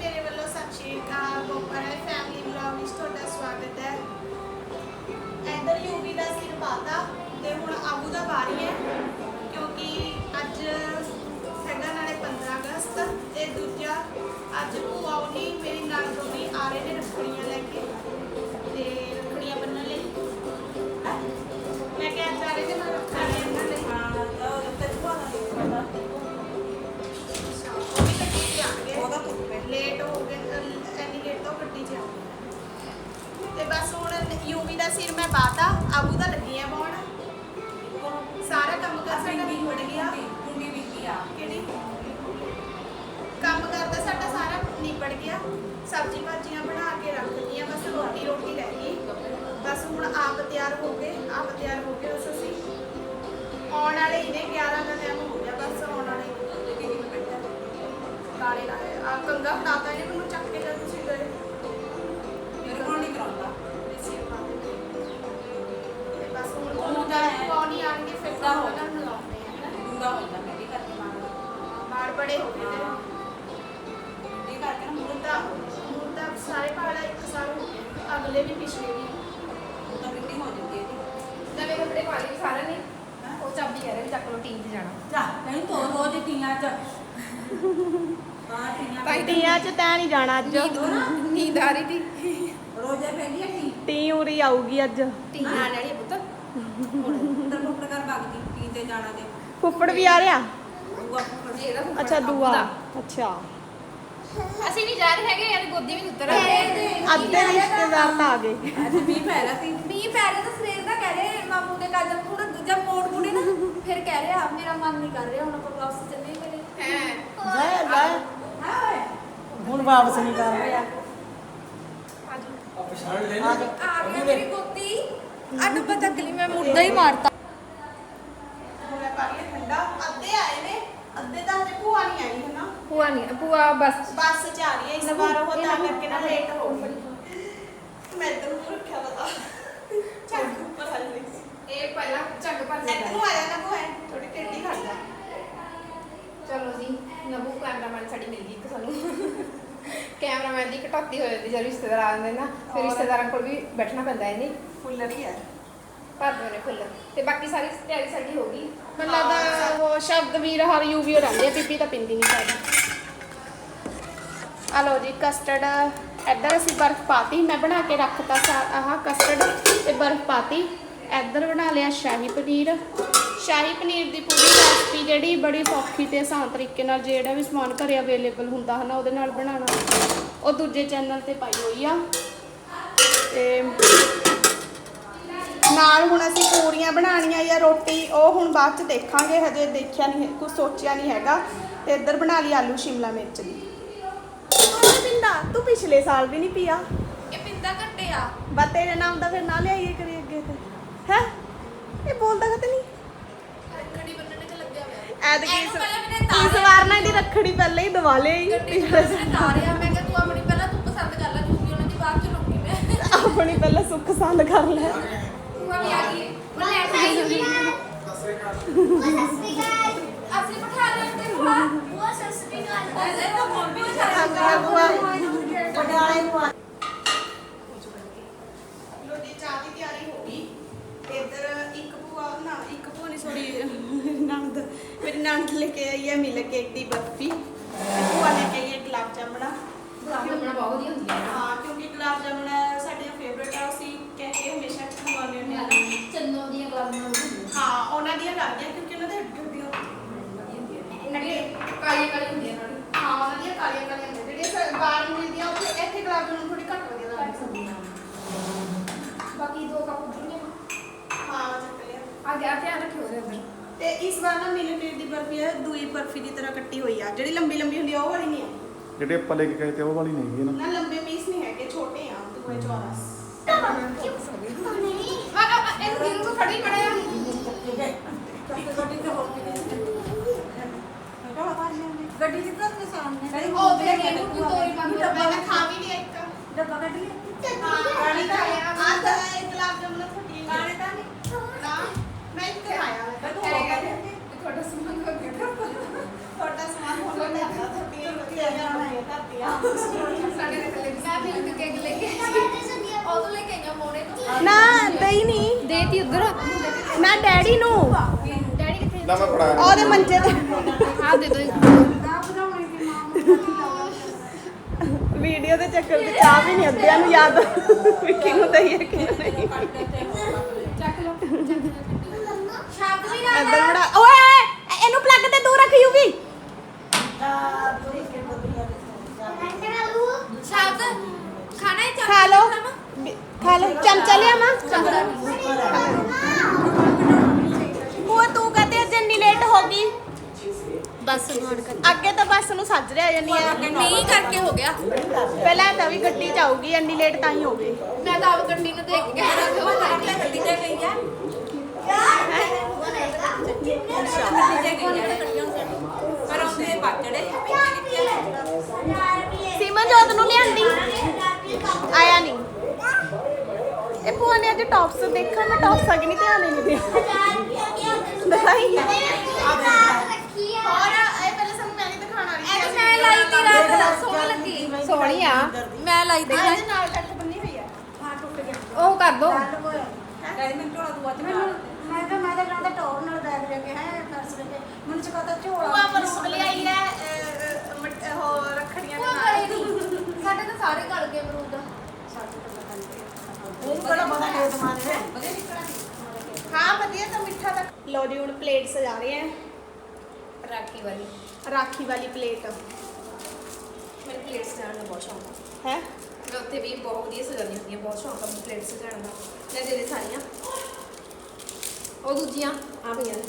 ਮੇਰੇ ਵੱਲੋਂ ਸਤਿ ਸ਼੍ਰੀ ਅਕਾਲ ਗੋਪਰ ਹੈ ਫੈਮਿਲੀ ਵਲੌਗ ਵਿੱਚ ਤੁਹਾਡਾ ਸਵਾਗਤ ਹੈ। ਇੱਧਰ ਯੂਵੀ ਦਾ ਸਿਰ ਪਾਤਾ ਤੇ ਹੁਣ ਆਬੂ ਦਾ ਵਾਰੀ ਹੈ, ਕਿਉਂਕਿ ਅੱਜ ਸਾਡਾ ਨਾਲੇ 15 ਅਗਸਤ ਤੇ ਦੂਜਾ ਅੱਜ ਭੂਆ ਉਹਨੀ, ਮੇਰੀ ਨਾਲ ਦੋਨੀ ਆ ਰਹੇ ਨੇ ਰੱਖੜੀਆਂ ਲੈ ਕੇ। ਤੇ ਤੇ ਬਸ ਹੁਣ ਯੂਵੀ ਦਾ ਸਿਰ ਮੈਂ ਪਾਤਾ ਆਬੂ ਦਾ ਲੱਗੀ ਆ ਪਾਉਣ। ਸਾਰਾ ਕੰਮ ਕਰ ਸਾਡਾ ਨਿਬੜ ਗਿਆ। ਕਿਹੜੀ? ਕੰਮ ਕਰਦਾ ਸਾਡਾ ਸਾਰਾ ਨਿਬੜ ਗਿਆ। ਸਬਜ਼ੀ ਭਾਜੀਆਂ ਬਣਾ ਕੇ ਰੱਖ ਦਿੱਤੀਆਂ ਬਸ ਰੋਟੀ ਰੋਟੀ ਰਹਿ ਗਈ। ਬਸ ਹੁਣ ਆਪ ਤਿਆਰ ਹੋ ਗਏ ਆਪ ਤਿਆਰ ਹੋ ਗਏ ਬਸ ਅਸੀਂ। ਆਉਣ ਵਾਲੇ ਹੀ ਨੇ 11 ਦਾ ਟਾਈਮ ਹੋ ਗਿਆ ਬਸ ਆਉਣ ਵਾਲੇ। ਕਾਲੇ ਲਾਏ ਆ? ਕੰਗਾ ਫੜਾਤਾ ਇਹਨੇ। ਮੈਨੂੰ ਆਣਗੇ ਫਿਰ ਤਾਂ ਉਹਨਾਂ ਨੂੰ ਲਾਉਂਦੇ ਆ ਹਨਾ ਬਾੜ ਬੜੇ ਹੋ ਗਏ ਨੇ ਹੁਣ ਤਾਂ ਹੁਣ ਤਾਂ ਸਾਰੇ ਪਹਾੜਾ ਇੱਕ ਸਾਲ ਹੋ ਗਏ ਅਗਲੇ ਵੀ ਪਿਛਲੇ ਵੀ। ਨਵੇਂ ਕੱਪੜੇ ਪਾ ਲਏ ਸਾਰਿਆਂ ਨੇ। ਉਹ ਚਾਬੀ ਕਹਿ ਰਹੇ ਵੀ ਚੱਕ ਲੋ ਟੀਮ 'ਚ ਜਾਣਾ। ਤੀਆਂ ਚ। ਤੈਂ ਨਹੀਂ ਜਾਣਾ ਅੱਜ। ਨੀਂਦ ਆ ਰਹੀ ਸੀ ਤੀ ਉਰੀ ਆਊਗੀ ਅੱਜ। ਟੀਮ ਆਣ ਵਾਲੀ ਆ ਪੁੱਤ ਫੁੱਫੜ ਵੀ ਆ ਰਿਹਾ? ਜੀ ਇਹਦਾ ਫੁੱਫੜ ਅੱਛਾ ਦੂਆ। ਦਾ। ਅੱਛਾ। ਅਸੀਂ ਨਹੀਂ ਜਾ ਰਹੇ ਹੈਗੇ ਯਾਰ ਗੋਦੀ ਵਿੱਚ ਉਤਰ ਆਏ। ਅੱਧੇ ਰਿਸ਼ਤੇਦਾਰ ਤਾਂ ਆ ਗਏ। ਮੀਂਹ ਪੈ ਰਿਹਾ ਤਾਂ ਸਵੇਰ ਦਾ ਕਹਿ ਰਹੇ ਮਾਮੂ ਦੇ ਕਾਜਲ ਥੋੜਾ ਦੂਜਾ ਮੋੜ ਮੁੜੇ ਨਾ ਫਿਰ ਕਹਿ ਰਿਹਾ ਮੇਰਾ ਮਨ ਨਹੀਂ ਕਰ ਰਿਹਾ ਹੁਣ ਆਪਾਂ ਵਾਪਸ ਚੱਲੇ ਮੇਰੇ ਹੈ ਜਾਏ ਜਾਏ ਹਾਂ ਓਏ। ਹੁਣ ਵਾਪਸ ਨਹੀਂ ਕਰ ਰਿਹਾ। ਆ ਗਿਆ ਮੇਰੀ ਗੋਦੀ। ਆ ਡੱਬਾ ਚੱਕ ਲਈ ਮੈਂ ਮੁੱਦਾ ਹੀ ਮਾਰਤਾ। ਮੈਂ ਪਾ ਲਿਆ ਠੰਡਾ। ਅੱਧੇ ਆਏ ਨੇ ਅੱਧੇ ਤਾਂ ਹਜੇ ਭੂਆ ਨਹੀਂ ਆਈ ਹੈ ਨਾ ਭੂਆ ਨਹੀਂ ਭੂਆ ਬਸ। ਬੱਸ ਚ ਆ ਰਹੀ ਹੈ ਇਸ ਵਾਰ ਉਹ ਤਾਂ ਕਰਕੇ ਨਾ ਲੇਟ ਹੋ ਗਈ। ਮੈਂ ਤਾਂ ਨੂੰ ਰੱਖਿਆ ਪਤਾ। ਚੱਕ ਉੱਪਰ ਹਲ ਲਈ ਸੀ। ਇਹ ਪਹਿਲਾਂ ਝੱਗ ਭਰ ਇੱਧਰ ਜਾਂਦਾ। ਨੂੰ ਆਇਆ ਨਾ ਭੂਆ ਥੋੜੀ ਟੇਢੀ ਖੜਦਾ ਚਲੋ ਜੀ ਨਬੂ ਕੈਮਰਾਮੈਨ ਸਾਡੀ ਮਿਲ ਗਈ ਇੱਕ ਸਾਨੂੰ। ਕੈਮਰਾਮੈਨ ਦੀ ਕਟੌਤੀ ਹੋ ਜਾਂਦੀ ਜਦ ਰਿਸ਼ਤੇਦਾਰ ਆ ਜਾਂਦੇ ਨਾ ਫਿਰ ਰਿਸ਼ਤੇਦਾਰਾਂ ਕੋਲ ਵੀ ਬੈਠਣਾ ਪੈਂਦਾ ਹੈ ਨਹੀਂ ਫੁੱਲਰ ਹੀ ਹੈ। ਭਰਦੇ ਨੇ ਫੁੱਲ ਤੇ ਬਾਕੀ ਸਾਰੀ ਤਿਆਰੀ ਸਾਡੀ ਹੋ ਗਈ। ਮੈਨੂੰ ਲੱਗਦਾ ਉਹ ਸ਼ਬਦ ਵੀਰ ਹਰ ਯੂ ਵੀ ਰਹਿੰਦੇ ਆ ਪੀਪੀ ਤਾਂ ਪਿੰਦੀ ਨਹੀਂ ਸਾਡੀ ਆ ਲਓ ਜੀ ਕਸਟਰਡ ਇੱਧਰ ਅਸੀਂ ਬਰਫ਼ ਪਾਤੀ ਮੈਂ ਬਣਾ ਕੇ ਰੱਖਤਾ ਸਾ- ਆਹ ਕਸਟਰਡ ਤੇ ਬਰਫ਼ ਪਾਤੀ। ਇੱਧਰ ਬਣਾ ਲਿਆ ਸ਼ਾਹੀ ਪਨੀਰ। ਸ਼ਾਹੀ ਪਨੀਰ ਦੀ ਪੂਰੀ ਰੈਸਪੀ ਜਿਹੜੀ ਬੜੀ ਸੌਖੀ ਤੇ ਆਸਾਨ ਤਰੀਕੇ ਨਾਲ ਜਿਹੜਾ ਵੀ ਸਮਾਨ ਘਰੇ ਅਵੇਲੇਬਲ ਹੁੰਦਾ ਹਨਾ ਉਹਦੇ ਨਾਲ ਬਣਾਉਣਾ। ਉਹ ਦੂਜੇ ਚੈਨਲ ਤੇ ਪਾਈ ਹੋਈ ਆ। ਤੇ ਨਾਲ ਹੁਣ ਅਸੀਂ ਪੂਰੀਆਂ ਬਣਾਉਣੀਆਂ ਜਾਂ ਰੋਟੀ ਉਹ ਹੁਣ ਬਾਅਦ ਚ ਦੇਖਾਂਗੇ ਹਜੇ ਦੇਖਿਆ ਨਹੀਂ ਕੁਝ ਸੋਚਿਆ ਨਹੀਂ ਹੈਗਾ। ਤੇ ਇੱਧਰ ਬਣਾ ਲਈ ਆਲੂ ਸ਼ਿਮਲਾ ਮਿਰਚ ਦੀ। ਪਿੰਦਾ ਤੂੰ ਪਿਛਲੇ ਸਾਲ ਵੀ ਨਹੀਂ ਪੀਆ? ਇਹ ਪਿੰਦਾ ਘੱਟੇ ਆ। ਬਾ ਤੇਰੇ ਨਾਮ ਦਾ ਫਿਰ ਨਾ ਲਿਆਈਏ ਕਰੀ ਅੱਗੇ ਤੇ। ਹੈ? ਇਹ ਬੋਲਦਾ ਕਦੇ ਨਹੀਂ? ਰੱਖੜੀ ਬੰਨਣੇ ਚ ਲੱਗਿਆ ਹੋਇਆ। ਐਦ ਕੀ ਇਹਨੂੰ ਪਹਿਲਾਂ ਮੈਨੇ ਇਸ ਵਾਰ ਨਾ ਇਹਦੀ ਰੱਖੜੀ ਪਹਿਲਾਂ ਹੀ ਦਵਾ ਲਈ ਤਾਰਿਆ। ਮੈਂ ਕਿਹਾ ਤੂੰ ਆਪਣੀ ਪਹਿਲਾਂ ਤੂੰ ਪਸੰਦ ਕਰ ਲੈ ਜੂਗੀ ਉਹਨਾਂ ਦੀ ਬਾਅਦ ਚ ਲਊਂਗੀ ਮੈਂ। ਆਪਣੀ ਪਹਿਲਾਂ ਸੁੱਖ ਪਸੰਦ ਕਰ ਲੈ। ਭੂਆ ਵੀ ਆ ਗਈ। ਉਹ ਲੈ ਕੇ ਆਈ ਹੋਈ ਅਸੀਂ ਬਿਠਾ ਲੈਂਦੇ ਭੂਆ ਭੂਆ ਸਸਤੀ ਗੱਲ ਐਸੇ ਤਾਂ ਮੰਮੀ ਬਿਠਾ ਪਟਿਆਲੇ ਨੂੰ ਆ। ਲੋ ਜੀ ਚਾਹ ਦੀ ਤਿਆਰੀ ਹੋ ਗਈ। ਤੇ ਇੱਧਰ ਇੱਕ ਭੂਆ ਨਾ ਇੱਕ ਭੂਆ ਨਹੀਂ ਸੋਰੀ ਨਣਦ। ਮੇਰੀ ਨਣਦ ਲੈ ਕੇ ਆਈ ਹੈ ਮਿਲ ਕੇਕ ਦੀ ਬਰਫੀ ਤੇ ਭੂਆ ਲੈ ਕੇ ਆਈ ਹੈ ਗੁਲਾਬ ਜਾਮਣਾ ਗੁਲਾਬ ਜਾਮਣਾ ਬਹੁਤ ਵਧੀਆ ਹੁੰਦੀਆਂ ਨੇ ਹਾਂ ਕਿਉਂਕਿ ਗੁਲਾਬ ਜਾਮਣ ਸਾਡੀਆਂ ਫੇਵਰੇਟ ਆ ਅਸੀਂ ਕਹਿ ਕੇ ਹਮੇਸ਼ਾ ਖਵਾਉਂਦੇ ਹੁੰਦੇ ਹਾਂ ਚੰਨੋ ਦੀਆਂ ਗੁਲਾਬ ਜਾਮਣਾ ਵਧੀਆ ਹਾਂ ਉਹਨਾਂ ਦੀਆਂ ਲੱਗਦੀਆਂ ਕਿਉਂਕਿ ਉਹਨਾਂ ਦੇ ਹੱਡੀ ਹੱਡੀਆਂ ਹੁੰਦੀਆਂ ਨੇ ਇਹਨਾਂ ਦੀ ਕਾਲੀਆਂ ਕਾਲੀਆਂ ਹੁੰਦੀਆਂ ਨਾਲ ਹਾਂ ਉਹਨਾਂ ਦੀਆਂ ਕਾਲੀਆਂ ਕਾਲੀਆਂ ਹੁੰਦੀਆਂ ਜਿਹੜੀਆਂ ਸਾ- ਬਾਹਰ ਮਿਲਦੀਆਂ ਉੱਥੇ ਇੱਥੇ ਗੁਲਾਬ ਜਾਮਣ ਥੋੜੀ ਘੱਟ ਵਧੀਆ ਲੱਗਦੀ ਬਾਕੀ ਦੋ ਕੱਪ ਦੁਨੀਆ ਹਾਂ ਚੱਕ ਲਿਆ ਆ ਗਿਆ ਧਿਆਨ ਰੱਖਿਓ ਉਹਦੇ ਅੰਦਰ ਤੇ ਇਸ ਵਾਰ ਨਾ ਮਿਲ ਕੇਕ ਦੀ ਬਰਫੀ ਹੈ ਦੂਈ ਬਰਫੀ ਦੀ ਤਰ੍ਹਾਂ ਕੱਟੀ ਹੋਈ ਆ। ਜਿਹੜੀ ਲੰਬੀ ਲੰਬੀ ਹੁੰਦੀ ਆ ਉਹ ਵਾਲੀ ਨਹੀਂ ਆ। ਜਿਹੜੇ ਆਪਾਂ ਲੈ ਕੇ ਗਏ ਤੇ ਉਹ ਵਾਲੀ ਨਹੀਂ ਹੈਗੀ ਨਾ। ਨਾ ਲੰਬੇ ਪੀਸ ਨਹੀਂ ਹੈਗੇ ਛੋਟੇ ਆ ਦੂਏ ਚੌਰਸ ਆ ਆ ਇਹ ਦਿਨ ਤੋਂ ਫੜੀ ਪੜਿਆ ਗੱਡੀ ਚ ਤਾਂ ਸਾਹਮਣੇ। ਉਹ ਤੇ ਇਹਨੂੰ ਤੂੰ ਤੋਰੀ ਬੰਦ ਕਰ। ਮੈਂ ਤਾਂ ਖਾ ਵੀ ਲਿਆ ਇੱਕ। ਡੱਬਾ ਕੱਢ ਲਿਆ ਹਾਂ ਕਾਲੀ ਦਾ ਆ। ਤਾਂ ਇਹ ਗੁਲਾਬ ਜਾਮੁਨ ਥੋੜੀ ਕਾਲੇ ਤਾਂ ਨਹੀਂ ਨਾ ਮੈਂ ਇੱਕ ਖਾਇਆ ਮੈਂ ਤੂੰ ਤਾਂ ਹੋ ਗਿਆ ਤੁਹਾਡਾ ਸਮਾਨ ਹੋ ਗਿਆ। ਤੁਹਾਡਾ ਸਮਾਨ ਹੋ ਗਿਆ। ਤਾਂ ਥੋੜੀ ਵਧੀਆ ਧਰਤੀਆਂ ਚੁੱਕ ਕੇ ਲੈ ਕੇ ਉਹ ਤੋਂ ਲੈ ਕੇ ਮੋੜੇ ਤੋਂ ਨਾ। ਦਈ ਨਹੀਂ। ਦੇਤੀ ਉਧਰ। ਨਾ ਡੈਡੀ ਨੂੰ। ਡੈਡੀ ਕਿੱਥੇ ਲੈ ਮੈਂ ਫੜਾ ਉਹਦੇ ਮੰਜੇ ਤੇ। ਦੇ ਦੋ ਵੀਡੀਓ ਦੇ ਚੱਕਰ 'ਚ ਚਾਹ ਵੀ ਨਹੀਂ ਅੱਧਿਆਂ ਨੂੰ ਯਾਦ ਵਿੱਕੀ ਨੂੰ ਦਈਏ ਕਿ ਨਹੀਂ। ਚੱਕ ਲਓ ਸ਼ਬਦ ਵੀ ਨਾ ਇੱਧਰ ਬੜਾ ਓਏ ਉਹ ਤੂੰ ਕਹਤੇ ਲੇਟ ਹੋ ਗਈ? ਬਸ ਨੋਟ ਕਰ ਅੱਗੇ ਤਾਂ ਬੱਸ ਨੂੰ ਸੱਜ ਰਿਹਾ ਜਾਂਦੀ ਆ। ਮੀਂਹ ਕਰਕੇ ਹੋ ਗਿਆ। ਪਹਿਲਾਂ ਤਾਂ ਵੀ ਗੱਡੀ ਚ ਆਊਗੀ ਇੰਨੀ ਲੇਟ ਤਾਂ ਹੀ ਹੋ ਗਈ। ਮੈਂ ਤਾਂ ਆਪ ਗੱਡੀ ਨੂੰ ਦੇਖ ਕੇ ਉਹ ਗੱਡੀ ਤੇ ਗਈ ਆ। ਸੀਮਾ ਜੋਤ ਨੂੰ ਲਿਆਂਦੀ। ਆਇਆ ਨਹੀਂ। ਇਹ ਭੂਆ ਨੇ ਅੱਜ ਟੌਪਸ ਦੇਖਾਂ ਮੈਂ ਟੌਪਸ ਅਗੇ ਨਹੀਂ ਧਿਆਨ ਹੀ ਨਹੀਂ ਦਿਆ ਦਿਖਾਈ। ਹੋਰ ਇਹ ਪਹਿਲੇ ਸਾਨੂੰ ਮੈਂ ਨਹੀਂ ਦਿਖਾਣਾ ਇਹ ਮੈਂ ਲਾਈ ਤੀ ਰਾਤ ਸੋਹਣੀ ਲੱਗੀ ਸੋਹਣੀ ਆ ਮੈਂ ਲਾਈ ਤੀ ਨਾਲ ਟੱਟ ਬੰਨੀ ਹੋਈ ਆ ਉਹ ਕਰ ਦੋ। ਮੈਂ ਤਾਂ ਮੈਂ ਤਾਂ ਕਹਿੰਦਾ ਟੋਰ ਨਾਲ ਬੈਗ ਲੈ ਕੇ ਹੈ ਪਰਸ ਲੈ ਕੇ। ਮੈਨੂੰ ਚ ਕਹਤਾ ਝੋਲਾ ਭੂਆ ਮਰੂਦ ਲਿਆਈ ਹੈ ਅਹ, ਅਹ, ਮਟ- ਉਹ ਰੱਖੜੀਆਂ ਨਾਲ। ਗਲੇ ਨਹੀਂ। ਸਾਡੇ ਤਾਂ ਸਾਰੇ ਗਲ ਗਏ ਅਮਰੂਦ। ਉਹ ਬੜਾ ਬੜਾ ਖੇਤ ਮਾਰੇ ਹਾਂ। ਵਧੀਆ ਤਾਂ ਮਿੱਠਾ ਤਾਂ। ਲੋ ਜੀ ਹੁਣ ਪਲੇਟ ਸਜਾ ਰਹੇ ਆ। ਰਾਖੀ ਵਾਲੀ। ਰਾਖੀ ਵਾਲੀ ਪਲੇਟ ਮੈਨੂੰ ਪਲੇਟ ਸਜਾਉਣ ਦਾ ਬਹੁਤ ਸ਼ੌਂਕ ਆ। ਹੈ? ਮੈਂ ਉੱਥੇ ਵੀ ਬਹੁਤ ਵਧੀਆ ਸਜਾਉਂਦੀ ਹੁੰਦੀ ਹਾਂ ਬਹੁਤ ਸ਼ੌਂਕ ਆ ਮੈਨੂੰ ਪਲੇਟ ਸਜਾਉਣ ਦਾ। ਲੈ ਦੇ ਦੇ ਸਾਰੀਆਂ ਉਹ ਦੂਜੀਆਂ ਆ ਪਈਆਂ ਨੇ।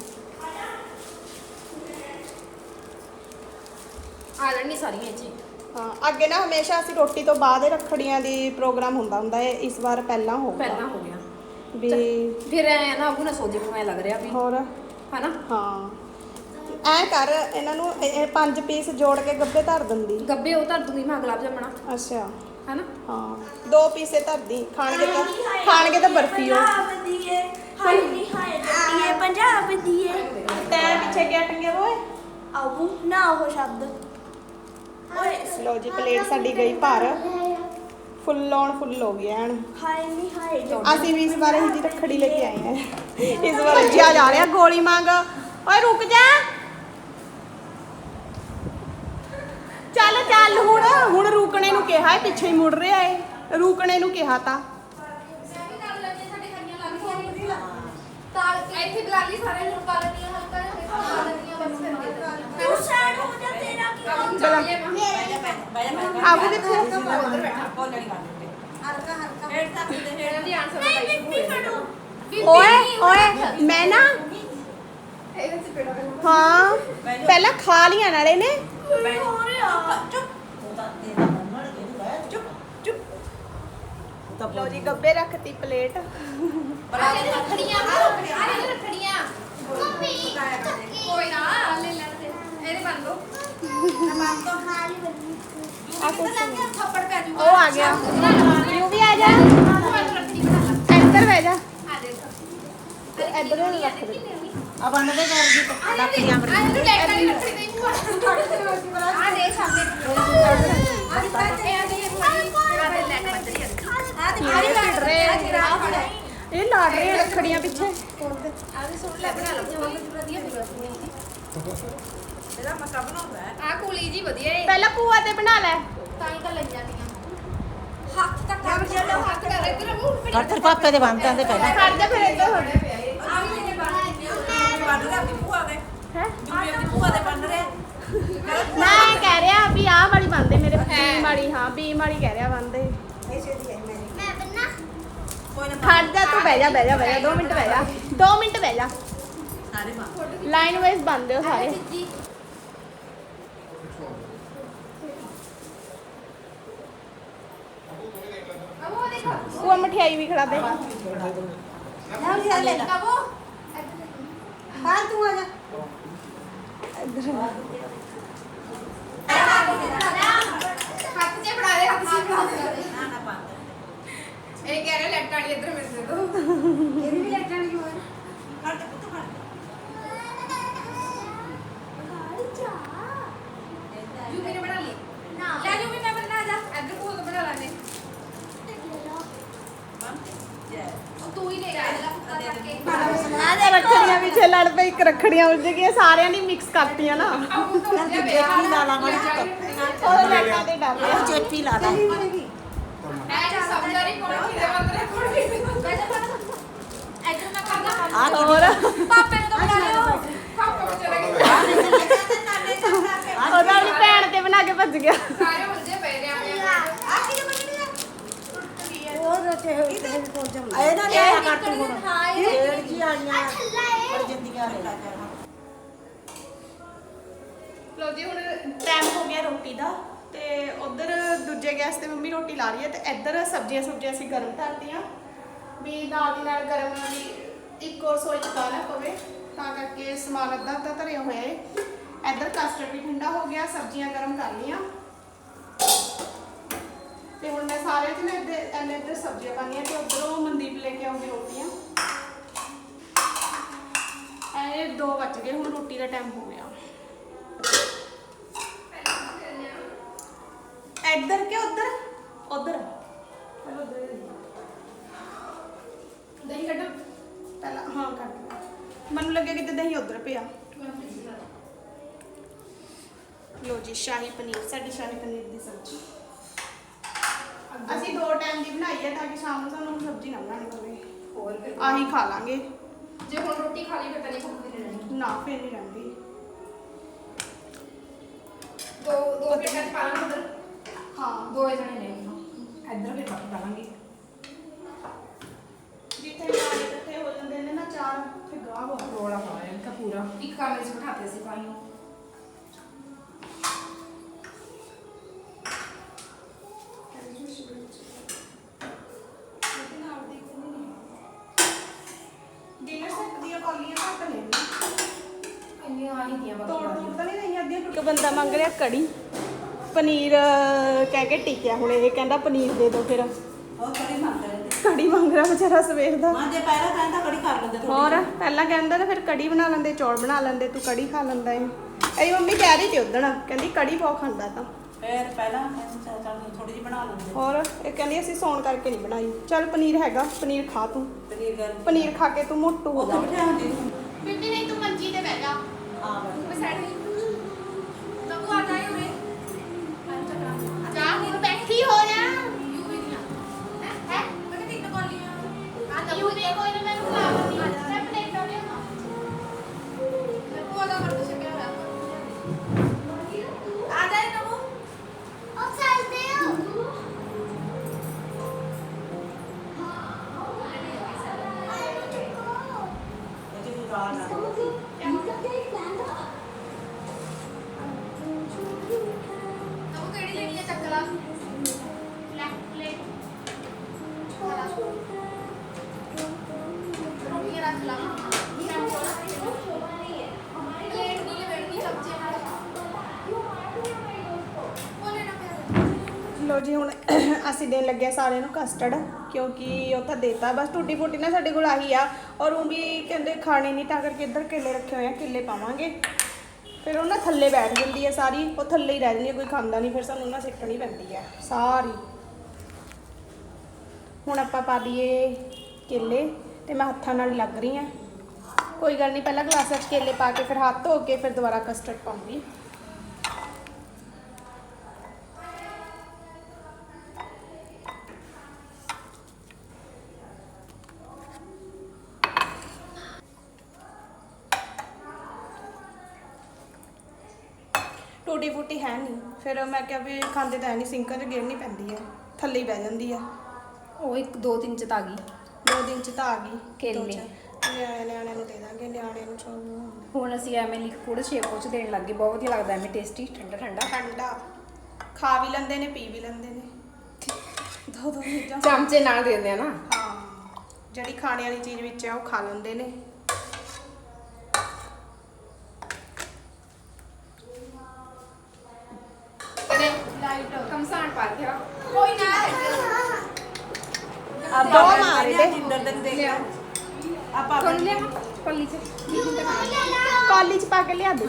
ਆ ਲੈਣੀ ਸਾਰੀਆਂ 'ਚ ਹੀ। ਹਾਂ ਅੱਗੇ ਨਾ ਹਮੇਸ਼ਾ ਅਸੀਂ ਰੋਟੀ ਤੋਂ ਬਾਅਦ ਰੱਖੜੀਆਂ ਦੀ ਪ੍ਰੋਗਰਾਮ ਹੁੰਦਾ ਹੁੰਦਾ ਹੈ ਇਸ ਵਾਰ ਪਹਿਲਾਂ ਹੋ ਗਿਆ। ਪਹਿਲਾਂ ਹੋ ਗਿਆ। ਵੀ ਫਿਰ ਐ ਨਾ ਉਹ ਨਾ ਸੋਚੇ ਐ ਲੱਗ ਰਿਹਾ ਵੀ ਹੋਰ? ਹਨਾ? ਹਾਂ। ਐ ਕਰ ਇਹਨਾਂ ਨੂੰ ਇਹ ਇਹ ਪੰਜ ਪੀਸ ਜੋੜ ਕੇ ਗੱਬੇ ਧਰ ਦਿੰਦੀ। ਗੱਬੇ ਉਹ ਧਰ ਦੂੰਗੀ ਮੈਂ ਗੁਲਾਬ ਜਾਮਣਾ। ਅੱਛਾ। ਹਨਾ? ਹਾਂ। ਦੋ ਪੀਸੇ ਧਰਦੀ ਖਾਣਗੇ ਤਾਂ ਖਾਣਗੇ ਤਾਂ ਬਰਫੀ ਉਹ। ਹਾਏ ਨੀ ਹਾਏ ਜੱਟੀਏ ਪੰਜਾਬ ਦੀਏ ਤੈਂ ਪਿੱਛੇ ਕਿਆ ਟੰਗੇ ਓਏ ਆਬੂ ਨਾ ਉਹ ਸ਼ਬਦ। ਓਏ ਲੋ ਜੀ ਪਲੇਟ ਸਾਡੀ ਗਈ ਭਰ। ਫੁੱਲ ਔਨ ਫੁੱਲ ਹੋ ਗਿਆ ਐਨ। ਹਾਏ ਨੀ ਹਾਏ। ਅਸੀਂ ਵੀ ਇਸ ਵਾਰ ਇਹ ਜੀ ਰੱਖੜੀ ਲੈ ਕੇ ਆਏ ਹਾਂ। ਇਸ ਵਾਰ ਜਿਆ ਜਾ ਰਿਹਾ ਗੋਲੀ ਮੰਗ। ਓਏ ਰੁਕ ਜਾ। ਚੱਲ ਚੱਲ ਹੁਣ ਹੁਣ ਰੁਕਣੇ ਨੂੰ ਕਿਹਾ ਹੈ ਪਿੱਛੇ ਹੀ ਮੁੜ ਰਿਹਾ ਏ। ਰੁਕਣੇ ਨੂੰ ਕਿਹਾ ਤਾਂ ਤਾਲ ਕੇ ਇੱਥੇ ਬੁਲਾ ਲਈ ਸਾਰੇ ਨੂੰ ਪਾ ਲੈਣੀਆਂ ਹਲਕਾ ਜਿਹਾ ਦੇਖੋ ਪਾ ਲੈਣੀਆਂ ਬਸ ਫਿਰ ਤੂੰ ਸਾਈਡ ਹੋ ਜਾ ਤੇਰਾ ਕੀ ਕੰਮ? ਬਲਾ। ਆਬੂ ਕਿੱਥੇ ਹਲਕਾ ਹਲਕਾ। ਇਹਨਾਂ ਦੀ ਆਨਸਰ ਬਤਾਈ ਸ਼ੁਰੂ ਹੋ ਜਾਏਗਾ ਓਏ ਓਏ ਮੈਂ ਨਾ ਹਾਂ ਪਹਿਲਾਂ ਖਾ ਲੀਆਂ ਨਾਲੇ ਨੇ। ਹੋ ਰਿਹਾ ਲੋ ਜੀ ਗੱਬੇ ਰੱਖਤੀ ਪਲੇਟ। ਆਲੇ ਰੱਖੜੀਆਂ ਆਲੇ ਰੱਖੜੀਆਂ ਮੰਮੀ ਕੋਈ ਨਾ। ਲੈ ਲੈ ਤੇ ਇਹਦੇ ਬੰਨ ਦੋ ਨਮਾਜ਼ ਤੋਂ ਖਾਲੀ ਬੰਨੀ ਆ ਕੁਛ ਨਹੀਂ। ਥੱਪੜ ਪੈ ਜੂਗਾ। ਉਹ ਆ ਗਿਆ। ਯੂ ਵੀ ਆ ਜਾ। ਰੱਖੜੀ ਬਣਾ ਲਾ ਇੱਧਰ ਬਹਿ ਜਾ। ਆ ਦੇ ਇੱਧਰ ਰੱਖ ਦੇ। ਆ ਬੰਨਦੇ ਕਰ ਦੀ ਲੱਕੜੀਆਂ ਆ ਇਹਨੂੰ ਲੈ ਕੇ ਰੱਖੜੀ ਦੇ ਭੂਆ ਆ ਦੇ ਸਾਹਮਣੇ ਆ ਦੇ ਇਹ ਆ ਦੇ ਇਹ ਵਾਲੀ ਆ ਦੇ ਲੈ ਕੇ ਬੰਦਰੀ ਆ ਦੇ ਇਹ ਲੜ ਰਹੇ ਆ। ਇਹ ਲੜ ਰਹੇ ਰੱਖੜੀਆਂ ਪਿੱਛੇ। ਆ ਦੇ ਸੁਣ ਲੈ ਬਣਾ ਲਓ ਵਧੀਆ ਫਿਰ ਆ ਕੁਲੀ ਜੀ ਵਧੀਆ ਏ। ਪਹਿਲਾਂ ਭੂਆ ਤੇ ਬਣਾ ਲੈ। ਤਾਂ ਹੀ ਤਾਂ ਲੈ ਜਾਂਦੀਆਂ ਹੱਥ ਤੱਕ ਕਰ ਜਿਹੜਾ ਹੱਥ ਕਰ ਇੱਧਰ ਮੂੰਹ ਫੜੀ ਹੱਥ ਪਾਪੇ ਦੇ ਬੰਨ੍ਹਦੇ ਤੇ ਪਹਿਲਾਂ। ਖੜ ਜਾ ਫਿਰ ਇੱਧਰ। ਹੋ ਜਾ ਆ ਵੀ ਤੇਰੇ ਬੰਨ ਮੈਂ ਇਹ ਕਹਿ ਰਿਹਾ ਵੀ ਆਹ ਵਾਲੀ ਬੰਦੇ ਮੇਰੇ ਬੀ ਵਾਲੀ ਹਾਂ ਬੀ ਵਾਲੀ ਕਹਿ ਰਿਹਾ ਬੰਦੇ ਮੈਂ। ਬੰਨਾ ਖੜ ਜਾ ਤੂੰ ਬਹਿ ਜਾ ਬਹਿ ਜਾ ਬਹਿ ਜਾ 2 ਮਿੰਟ ਬਹਿ ਜਾ 2 ਮਿੰਟ ਬਹਿ ਜਾ ਲਾਈਨ ਵਾਈਜ਼ ਬੰਦੇ ਹੋ ਸਾਰੇ ਸਿੱਧੀ ਅਬੋ ਦੇਖੋ ਉਹ ਮਠਿਆਈ ਵੀ ਖੜਾ ਦੇ ਕਬੋ ਹਾਂ ਤੂੰ ਆ ਜਾ ਹੱਥ 'ਚ ਫੜਾ ਦੇ എനിക്ക് ആരാ ലക്കാളി എത്ര വരുന്നത് എനിക്ക് ലക്കാളി ਲੜ ਪਈ ਇੱਕ ਰੱਖੜੀਆਂ ਉਲਝ ਗਈਆਂ ਸਾਰਿਆਂ ਦੀ ਮਿਕਸ ਕਰਤੀਆਂ ਨਾ ਜੇਪੀ ਲਾ ਲਾ ਉਹ ਲੱਕਾਂ ਤੇ ਡਰ ਰਿਹਾ ਜੇਪੀ ਲਾ ਲਾ ਆ ਕੀ ਹੋਰ ਹੋ? ਗਿਆ ਰੋਟੀ ਦਾ ਤੇ ਉਧਰ ਦੂਜੇ ਗੈਸ ਤੇ ਮੰਮੀ ਰੋਟੀ ਲਾ ਰਹੀ ਹੈ ਤੇ ਇੱਧਰ ਸਬਜ਼ੀਆਂ ਸੁਬਜ਼ੀਆਂ ਅਸੀਂ ਗਰਮ ਕਰਤੀਆਂ। ਵੀ ਨਾਲ ਦੀ ਨਾਲ ਗਰਮ ਵਾਲੀ एक और सोई चुकाना पवे करके समान अद्धा अद्धा धरे हुए इधर कस्टर्ड भी ठंडा हो गया सब्ज़ियाँ गर्म कर लिया सब्ज़ियाँ पानी तो लेके आऊँगी रोटियाँ दो बच गए हूँ रोटी का टाइम हो गया इधर के उधर उधर ਹਾਂ ਕੱਟ ਲਿਆ ਮੈਨੂੰ ਲੱਗਿਆ ਕਿ ਦਹੀਂ ਉੱਧਰ ਪਿਆ। ਲੋ ਜੀ ਸ਼ਾਹੀ ਪਨੀਰ ਸਾਡੀ ਸ਼ਾਹੀ ਪਨੀਰ ਦੀ ਸਬਜ਼ੀ। ਅਸੀਂ ਦੋ ਟਾਈਮ ਦੀ ਬਣਾਈ ਹੈ ਤਾਂ ਕਿ ਸ਼ਾਮ ਨੂੰ ਸਾਨੂੰ ਸਬਜ਼ੀ ਨਾ ਬਣਾਉਣੀ ਪਵੇ। ਹੋਰ ਫਿਰ? ਆਹੀ ਖਾ ਲਾਂਗੇ। ਜੇ ਹੁਣ ਰੋਟੀ ਖਾ ਲਈ ਫਿਰ ਤਾਂ ਨਹੀਂ ਭੁੱਖ ਨਹੀਂ ਰਹਿਣੀ। ਨਾ ਫੇਰ ਨਹੀਂ ਰਹਿੰਦੀ। ਦੋ ਦੋ ਪਲੇਟਾਂ ਚ ਪਾ ਲਾਂਗੇ ਉਧਰ। ਹਾਂ। ਦੋ ਜਣੇ ਨੇ ਇੱਧਰ ਵੀ ਪਾ ਲਾਂਗੇ ਜਿੱਥੇ ਨਾਲੇ ਇਕੱਠੇ ਹੋ ਜਾਂਦੇ ਨੇ ਨਾ ਚਾਰ ਫਿਰ ਗਾਹ ਹੋ ਰੋਲਾ ਪਾਇਆ ਇਨਕਾ ਪੂਰਾ ਇੱਕ ਕਮਰੇ 'ਚ ਬਿਠਾਤੇ ਸੀ ਪਾਣੀ ਨੂੰ ਡਿਨਰ ਸੈੱਟ ਦੀਆਂ ਕੌਲੀਆਂ ਇੱਕ ਬੰਦਾ ਮੰਗ ਰਿਹਾ ਕੜੀ। ਪਨੀਰ ਕਹਿ ਕੇ ਟਿਕਿਆ ਹੁਣ ਇਹ ਕਹਿੰਦਾ ਪਨੀਰ ਦੇ ਦਿਓ ਫਿਰ। ਉਹ ਕੜੀ ਮੰਗਦੇ ਕੜੀ ਮੰਗ ਰਿਹਾ ਵਿਚਾਰਾ ਸਵੇਰ ਦਾ। ਮਾਂ ਜੇ ਪਹਿਲਾਂ ਕਹਿੰਦਾ ਕੜੀ ਕਰ ਲੈਂਦੇ ਹੋਰ ਪਹਿਲਾਂ ਕਹਿੰਦਾ ਤਾਂ ਫਿਰ ਕੜੀ ਬਣਾ ਲੈਂਦੇ ਚੌਲ ਬਣਾ ਲੈਂਦੇ ਤੂੰ ਕੜੀ ਖਾ ਲੈਂਦਾ ਏ। ਇਹਦੀ ਮੰਮੀ ਕਹਿ ਰਹੀ ਸੀ ਉਦਣ ਕਹਿੰਦੀ ਕੜੀ ਬਹੁਤ ਖਾਂਦਾ ਤਾਂ। ਫਿਰ ਪਹਿਲਾਂ ਕਹਿੰਦਾ ਚੱਲ ਥੋੜੀ ਜਿਹੀ ਬਣਾ ਲੈਂਦੇ। ਹੋਰ ਇਹ ਕਹਿੰਦੀ ਅਸੀਂ ਸੌਣ ਕਰਕੇ ਨਹੀਂ ਬਣਾਈ। ਚੱਲ ਪਨੀਰ ਹੈਗਾ ਪਨੀਰ ਖਾ ਤੂੰ। ਪਨੀਰ ਖਾ ਕੇ ਤੂੰ ਮੋਟੂ ਹੋ ਜਾ। ਬਿਠਾ ਹੁੰਦੀ ਬੀਬੀ ਨਹੀਂ ਤੂੰ ਮੰਜੀ ਤੇ ਬਹਿ ਜਾ। ਹਾਂ ਬਸ ਮੈਂ ਸਾਈਡ ਆ ਯੂ ਨਬੂ ਵੀ ਕੋਈ ਜੀ, ਹੁਣ ਅਸੀਂ ਦੇਣ ਲੱਗੇ ਸਾਰਿਆਂ ਨੂੰ ਕਸਟਰਡ ਕਿਉਂਕਿ ਉਹ ਤਾਂ ਦੇਤਾ। ਬਸ ਟੂਟੀ ਫੂਟੀ ਨਾ ਸਾਡੇ ਕੋਲ ਆਹੀ ਆ। ਔਰ ਉਹ ਵੀ ਕਹਿੰਦੇ ਖਾਣੇ ਨਹੀਂ, ਤਾਂ ਕਰਕੇ ਇੱਧਰ ਕੇਲੇ ਰੱਖੇ ਹੋਏ ਆ, ਕੇਲੇ ਪਾਵਾਂਗੇ। ਫਿਰ ਉਹ ਨਾ ਥੱਲੇ ਬੈਠ ਜਾਂਦੀ ਹੈ ਸਾਰੀ, ਉਹ ਥੱਲੇ ਹੀ ਰਹਿ ਜਾਂਦੀ ਹੈ ਕੋਈ ਖਾਂਦਾ ਨਹੀਂ, ਫਿਰ ਸਾਨੂੰ ਨਾ ਸਿੱਟਣੀ ਪੈਂਦੀ ਹੈ ਸਾਰੀ। ਹੁਣ ਆਪਾਂ ਪਾ ਦਈਏ ਕੇਲੇ, ਤੇ ਮੈਂ ਹੱਥਾਂ ਨਾਲ ਲੱਗ ਰਹੀ ਹਾਂ ਕੋਈ ਗੱਲ ਨਹੀਂ, ਪਹਿਲਾਂ ਗਲਾਸਾਂ 'ਚ ਕੇਲੇ ਪਾ ਕੇ ਫਿਰ ਹੱਥ ਧੋ ਕੇ ਫਿਰ ਦੁਬਾਰਾ ਕਸਟਰਡ ਪਾਉਂਦੀ ਫੂਟੀ ਹੈ ਨਹੀਂ। ਫਿਰ ਮੈਂ ਕਿਹਾ ਵੀ ਖਾਂਦੇ ਤਾਂ ਹੈ ਨਹੀਂ ਸਿੰਕਾਂ 'ਚ ਗਿਰਨੀ ਪੈਂਦੀ ਹੈ ਥੱਲੇ ਹੀ ਬਹਿ ਜਾਂਦੀ ਹੈ। ਉਹ ਇੱਕ ਦੋ ਤਿੰਨ ਚ ਤਾਂ ਆ ਗਈ। ਦੋ ਦਿਨ 'ਚ ਤਾਂ ਆ ਗਈ ਕੇਲੇ। ਚਾਰ। ਨਿਆਣੇ ਨਿਆਣੇ ਨੂੰ ਦੇ ਦਾਂਗੇ ਨਿਆਣੇ ਨੂੰ ਚੋਲ ਹੁਣ ਅਸੀਂ ਐਵੇਂ ਲਿਕੁਇਡ ਸ਼ੇਪ ਵਿੱਚ ਦੇਣ ਲੱਗੇ ਬਹੁਤ ਵਧੀਆ ਲੱਗਦਾ ਐਵੇਂ ਟੇਸਟੀ ਠੰਡਾ ਠੰਡਾ। ਠੰਡਾ। ਖਾ ਵੀ ਲੈਂਦੇ ਨੇ ਪੀ ਵੀ ਲੈਂਦੇ ਨੇ। ਦੋ ਦੋ ਚੀਜ਼ਾਂ। ਚਮਚੇ ਨਾਲ ਦੇ ਦਿੰਦੇ ਆ ਨਾ। ਹਾਂ। ਜਿਹੜੀ ਖਾਣੇ ਵਾਲੀ ਚੀਜ਼ ਵਿੱਚ ਆ ਉਹ ਖਾ ਲੈਂਦੇ ਨੇ ਲਾਈਟ ਕਮਸਾਨ ਪਾ ਕੇ ਆ ਕੋਈ ਨਾ ਦੋ ਮਾਰੇ ਤੇ ਜਿੰਦਰ ਦਿਨ ਦੇਖ ਲਿਆ। ਆਪਾਂ ਕੋਲ ਲਿਆ। ਪੱਲੀ ਚ। ਕਾਲੀ ਚ ਪਾ ਕੇ ਲਿਆ ਦੇ।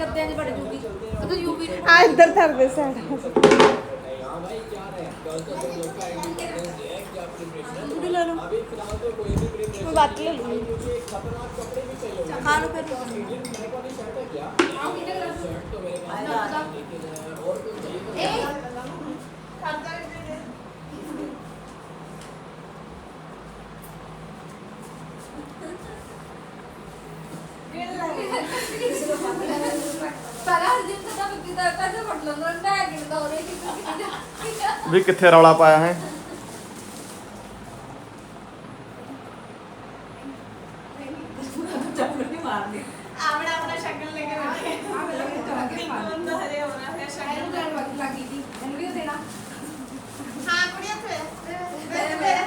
ਗੱਦਿਆਂ ਦੀ ਬੜੀ ਜੂਗੀ। ਉਹ ਤਾਂ ਯੂ ਵੀ ਆ ਇੱਧਰ ਧਰ ਦੇ ਸਾਈਡ। ਮੈਂ ਬਾਤ ਲੈ ਲੂੰਗੀ ਖਾ ਲਓ ਫਿਰ ਇਹ ਪਹਿਲਾਂ ਦਿਨ ਤਾਂ ਬਿੱਤੀ ਦਾ ਕਦੇ ਫੜ ਲੰਦਾ ਮੈਂ ਗਿਣਦਾ ਉਹਨੇ ਕਿ ਵੀ ਕਿੱਥੇ ਰੌਲਾ ਪਾਇਆ ਹੈ ਆਪਣਾ ਆਪਣਾ ਸ਼ਕਲ ਲੈ ਕੇ ਬੈਠੇ। ਨਿਕਲਣ ਦਾ ਹਰੇ ਹੋਣਾ ਹੈ ਇਹਨੂੰ ਸ਼ਕਲ ਜਾਣ ਵਕਤ ਲੱਗੀ ਸੀ ਇਹਨੂੰ ਵੀ ਤਾਂ ਦੇਣਾ। ਹਾਂ ਕੁੜੀਆਂ ਤੇ ਮੇਰੇ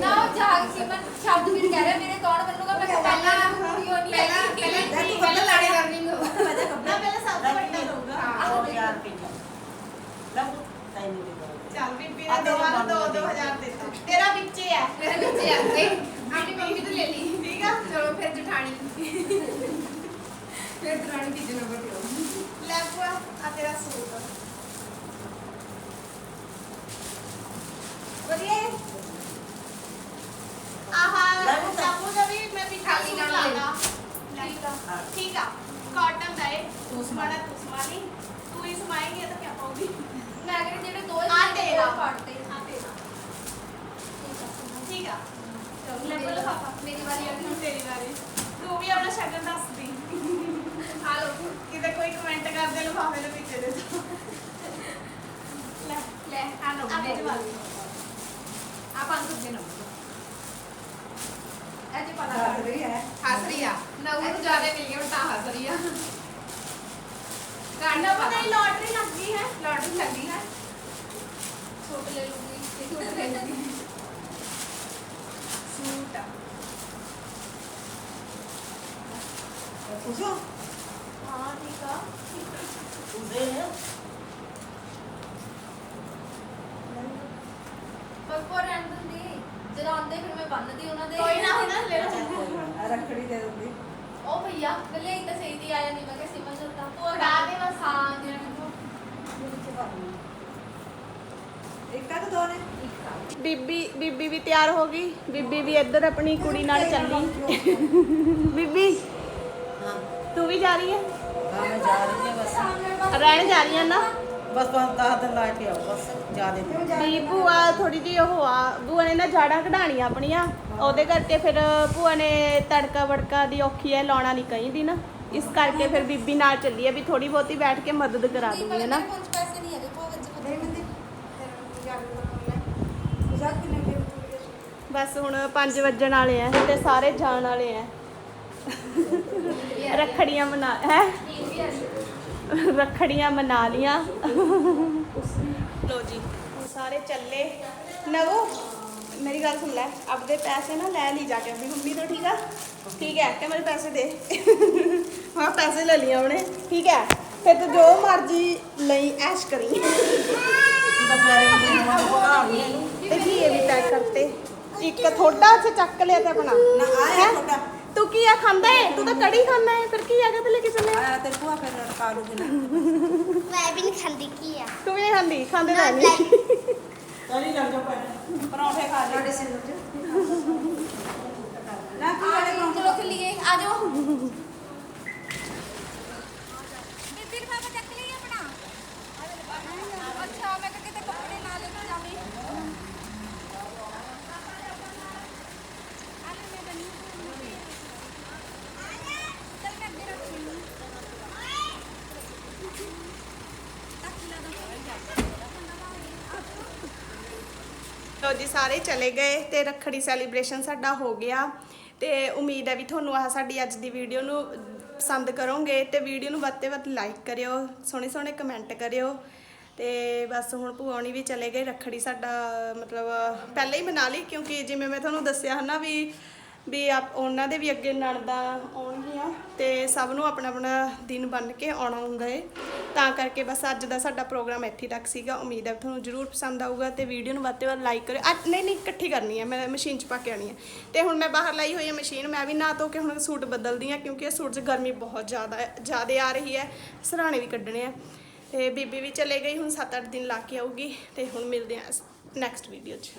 ਨਾ ਉਹ ਜਾਗ ਸੀ ਮੈਂ ਸ਼ਬਦ ਵੀ ਕਹਿ ਰਿਹਾ ਮੇਰੇ ਕੌਣ ਬਣੂਗਾ ਮੈਂ ਕਿਹਾ ਪਹਿਲਾਂ ਵੀਡੀਓ ਨਹੀਂ ਪਹਿਲਾਂ ਪਹਿਲਾਂ ਤੂੰ ਪਹਿਲਾਂ ਲਾੜੇ ਕਰਨੀ ਨੂੰ ਨਾ ਪਹਿਲਾਂ ਸਭ ਤੋਂ ਵੱਡਾ ਦਊਗਾ। ਚੱਲ ਬੀਬੀ ਨੇ ਦੋ ਵਾਰ ਦੋ ਦੋ ਹਜ਼ਾਰ ਦਿੱਤਾ ਤੇਰਾ ਵਿੱਚ ਹੀ ਹੈ ਮੇਰੇ ਬੱਚੇ ਆ। ਗਏ ਆਪਣੀ ਮੰਮੀ ਤੋਂ ਲੈ ਲਈ। ਠੀਕ ਆ ਚਲੋ ਫਿਰ ਜਠਾਣੀ। ਫਿਰ ਜਠਾਣੀ ਤੀਜੇ ਨੰਬਰ ਤੇ ਆਉ ਲੈ ਭੂਆ ਆ ਤੇਰਾ ਸੂਟ। ਵਧੀਆ ਹੈ ਆਹਾ ਸਾਬੂ ਦਾ ਵੀ ਮੈਂ ਵੀ ਖਾਲੀ ਨਾਲ ਲਾਣਾ ਠੀਕ ਆ ਠੀਕ ਆ। ਕਾਟਨ ਦਾ ਹੈ ਤੂੰ ਸਮਾਣਾ ਤੂੰ ਸਮਾਣੀ ਤੂੰ ਹੀ ਸਮਾਏਂਗੀ ਤਾਂ ਕਿਆ ਪਾਉਗੀ ਮੈਂ ਕਿਹਾ ਜਿਹੜੇ ਦੋ ਆ ਤੇਰਾ। ਕੱਟਦੇ ਆ ਤੇਰਾ। ਠੀਕ ਆ। ਚਲੋ ਲੈ ਬੋਲੋ ਪਾਪਾ ਮੇਰੀ ਵਾਰੀ ਆ ਗਈ ਹੁਣ ਤੇਰੀ ਵਾਰੀ ਤੂੰ ਵੀ ਆਪਣਾ ਸ਼ਗਨ ਦੱਸ ਦੀ ਆ ਲਓ ਕਿਤੇ ਕੋਈ ਕਰਦੇ ਲਿਫਾਫੇ ਦੇ ਪਿੱਛੇ ਦੇ। ਦਿਓ। ਲੈ ਲੈ ਆ ਲਓ ਆ ਮੇਰੇ ਵਾਲੀ ਆ ਪੰਜ ਦੇ ਨੰਬਰ ਇਹ ਜੀ ਪਤਾ ਲੱਗ ਹੱਸ ਰਹੀ ਆ। ਨਾ ਉਹਨੂੰ ਜ਼ਿਆਦਾ ਮਿਲ ਗਿਆ ਤਾਂ ਹੱਸ ਰਹੀ ਆ। ਨਾ ਕਾਂਡਾ ਪਤਾ ਹੀ ਲੋਟਰੀ ਲੱਗ ਗਈ ਹੈ। ਲੌਟਰੀ ਲੱਗੀ ਹੈ। ਛੋਟ ਲੈ ਲੂੰਗੀ ਇਹ ਸੂਟ ਲੈ ਲਈ ਸੂਟ ਹਾਂ ਠੀਕ ਆ ਬੱਕੋ ਰਹਿਣ ਦਿੰਦੀ। ਜਦੋਂ ਆਉਂਦੇ ਫਿਰ ਮੈਂ ਬੰਨਦੀ ਉਹਨਾਂ ਦੇ। ਕੋਈ ਨਾ ਹੁਣ ਲੈ ਲਓ ਰੱਖੜੀ ਦੇ ਦਿੰਦੀ। ਉਹ ਭਈਆ ਕੱਲੇ ਹੀ ਤਾਂ ਸਹੀ ਦੀ ਆਇਆ ਨਹੀਂ ਮੈਂ ਕਿਹਾ ਸਿਮਨ ਜੱਟਾ ਤੂੰ ਫੜਾ ਦੇ। ਬਸ। ਹਾਂ ਦੇ ਮੈਨੂੰ ਇੱਕ ਤਾਂ ਦੋ ਨੇ। ਬੀਬੀ ਬੀਬੀ ਵੀ ਤਿਆਰ ਹੋ ਗਈ। ਬੀਬੀ ਵੀ ਇੱਧਰ ਆਪਣੀ ਕੁੜੀ ਨਾਲ ਚੱਲੀ। ਬੀਬੀ ਤੂੰ ਵੀ ਜਾ ਰਹੀ ਹੈ? ਹਾਂ ਮੈਂ ਜਾ ਰਹੀ ਹਾਂ ਬਸ। ਰਹਿਣ ਜਾ ਰਹੀ ਹੈ ਨਾ? ਬਸ ਬਸ 10 ਦਿਨ ਲਾ ਕੇ ਆਓ ਬਸ ਜਾ ਦੇ ਵੀ ਭੂਆ ਥੋੜੀ ਜਿਹੀ ਉਹ ਆ ਭੂਆ ਨੇ ਨਾ ਜਾੜਾਂ ਕਢਾਣੀਆਂ ਆਪਣੀਆਂ। ਉਹਦੇ ਕਰਕੇ ਫਿਰ ਭੂਆ ਨੇ ਤੜਕਾ ਵੜਕਾ ਦੀ ਔਖੀ ਹੈ ਲਾਉਣਾ ਨਹੀਂ ਕਹੀਦੀ ਨਾ। ਇਸ ਕਰਕੇ ਫਿਰ ਬੀਬੀ ਨਾਲ ਚੱਲੀ ਹੈ ਵੀ ਥੋੜੀ ਬਹੁਤੀ ਬੈਠ ਕੇ ਮਦਦ ਕਰਾ ਦੂੰਗੀ ਹੈ ਨਾ ਮੇਰੇ ਕੋਲ ਪੈਸੇ ਨਹੀਂ ਹੈਗੇ ਭੋਗ ਚ ਦੇ ਮੰਦੀ ਜਾ ਕੇ ਲੈ ਕੇ ਬਸ ਹੁਣ 5 ਵੱਜਣ ਵਾਲੇ ਆ ਤੇ ਸਾਰੇ ਜਾਣ ਵਾਲੇ ਆ ਰੱਖੜੀਆਂ ਮਨਾ ਹੈ? ਰੱਖੜੀਆਂ ਮਨਾ ਲੀਆਂ। ਲੋ ਜੀ ਹੁਣ ਸਾਰੇ ਚੱਲੇ। ਨਵੋ ਮੇਰੀ ਗੱਲ ਸੁਣ ਲੈ ਆਪਦੇ ਪੈਸੇ ਨਾ ਲੈ ਲਈ ਜਾ ਕੇ। ਆਪਣੀ ਮੰਮੀ ਤੋਂ ਠੀਕ ਆ? ਠੀਕ ਹੈ ਕਿ ਮੇਰੇ ਪੈਸੇ ਦੇ। ਹਾਂ ਪੈਸੇ ਲੈ ਲਿਆ ਉਹਨੇ। ਠੀਕ ਹੈ ਫਿਰ ਤੂੰ ਜੋ ਮਰਜ਼ੀ ਲਈ ਐਸ਼ ਕਰੀ। ਤਾਂ ਕੀ ਇਹ ਵੀ ਪੈਕ ਕਰਤੇ। ਇੱਕ ਥੋੜਾ ਚੱਕ ਲਿਆ ਤੇ ਆਪਣਾ। ਨਾ ਆਇਆ ਹੈਂ? ਤੁਹਾਡਾ ਤੂੰ ਕੀ ਆ ਖਾਂਦਾ ਹੈ ਤੂੰ ਤਾਂ ਕੜੀ ਖਾਂਦਾ ਹੈ ਫਿਰ ਕੀ ਆ ਕੇ ਤੇ ਲੈ ਕੇ ਚੱਲੇ ਆਇਆ ਤੇ ਭੂਆ ਫਿਰ ਰਟਕਾ ਲੂਗੀ ਨਾ। ਮੈਂ ਵੀ ਨਹੀਂ ਖਾਂਦੀ ਕੀ ਆ? ਤੂੰ ਵੀ ਨਹੀਂ ਖਾਂਦੀ? ਖਾਂਦੇ ਤਾਂ ਨਹੀਂ। ਚਲੀ ਲੱਗ ਜਾ ਪਰੌਂਠੇ ਖਾ ਲੈ ਸਿਰ ਨਾ ਕੀ ਵਾਲੇ ਪਰੌਂਠੇ। ਚੱਲੀਏ ਆ ਜਾਓ ਬੀਬੀ ਲਿਫਾਫਾ ਚੱਕ ਲਈ ਆਪਣਾ ਅੱਛਾ ਮੈਂ ਕਿਹਾ ਕਿਤੇ ਕੱਪੜੇ ਨਾ ਲੈ ਕੇ ਜਾਵੇ ਆਲੇ ਮੈਂ ਬਣੀ ਚੱਲ ਮੈਂ ਅੱਗੇ ਰੱਖੀ ਲੋ ਜੀ ਸਾਰੇ ਚਲੇ ਗਏ ਤੇ ਰੱਖੜੀ ਸੈਲੀਬ੍ਰੇਸ਼ਨ ਸਾਡਾ ਹੋ ਗਿਆ। ਤੇ ਉਮੀਦ ਹੈ ਵੀ ਤੁਹਾਨੂੰ ਆਹ ਸਾਡੀ ਅੱਜ ਦੀ ਵੀਡੀਓ ਨੂੰ ਪਸੰਦ ਕਰੋਗੇ ਤੇ ਵੀਡੀਓ ਨੂੰ ਵੱਧ ਤੋਂ ਵੱਧ ਲਾਈਕ ਕਰਿਓ, ਸੋਹਣੇ ਸੋਹਣੇ ਕਮੈਂਟ ਕਰਿਓ। ਤੇ ਬਸ ਹੁਣ ਭੂਆਣੀ ਵੀ ਚਲੇ ਗਏ, ਰੱਖੜੀ ਸਾਡਾ ਮਤਲਬ ਪਹਿਲਾਂ ਹੀ ਮਨਾ ਲਈ ਕਿਉਂਕਿ ਜਿਵੇਂ ਮੈਂ ਤੁਹਾਨੂੰ ਦੱਸਿਆ ਹਨਾ ਵੀ ਵੀ ਆਪ ਉਹਨਾਂ ਦੇ ਵੀ ਅੱਗੇ ਨਣਦਾਂ ਆਉਣਗੀਆਂ ਤੇ ਸਭ ਨੂੰ ਆਪਣਾ ਆਪਣਾ ਦਿਨ ਬਣ ਕੇ ਆਉਣਾ ਹੁੰਦਾ ਏ। ਤਾਂ ਕਰਕੇ ਬਸ ਅੱਜ ਦਾ ਸਾਡਾ ਪ੍ਰੋਗਰਾਮ ਇੱਥੇ ਤੱਕ ਸੀਗਾ। ਉਮੀਦ ਹੈ ਤੁਹਾਨੂੰ ਜਰੂਰ ਪਸੰਦ ਆਊਗਾ ਤੇ ਵੀਡੀਓ ਨੂੰ ਵੱਧ ਤੋਂ ਵੱਧ ਲਾਈਕ ਕਰਿਓ। ਅੱਜ ਨਹੀਂ ਨਹੀਂ, ਇਕੱਠੀ ਕਰਨੀ ਹੈ। ਮੈਂ ਮਸ਼ੀਨ 'ਚ ਪਾ ਕੇ ਆਣੀ ਹੈ। ਤੇ ਹੁਣ ਮੈਂ ਬਾਹਰ ਲਾਈ ਹੋਈ ਹੈ ਮਸ਼ੀਨ। ਮੈਂ ਵੀ ਨਾ ਧੋ ਕੇ ਹੁਣ ਸੂਟ ਬਦਲਦੀ ਹਾਂ ਕਿਉਂਕਿ ਇਹ ਸੂਟ 'ਚ ਗਰਮੀ ਬਹੁਤ ਜ਼ਿਆਦਾ ਜ਼ਿਆਦਾ ਆ ਰਹੀ ਹੈ। ਸਰਾਣੇ ਵੀ ਕੱਢਣੇ ਆ। ਤੇ ਬੀਬੀ ਵੀ ਚਲੇ ਗਈ। ਹੁਣ 7-8 ਦਿਨ ਲਾ ਕੇ ਆਊਗੀ ਤੇ ਹੁਣ ਮਿਲਦੇ ਆ ਨੈਕਸਟ ਵੀਡੀਓ 'ਚ।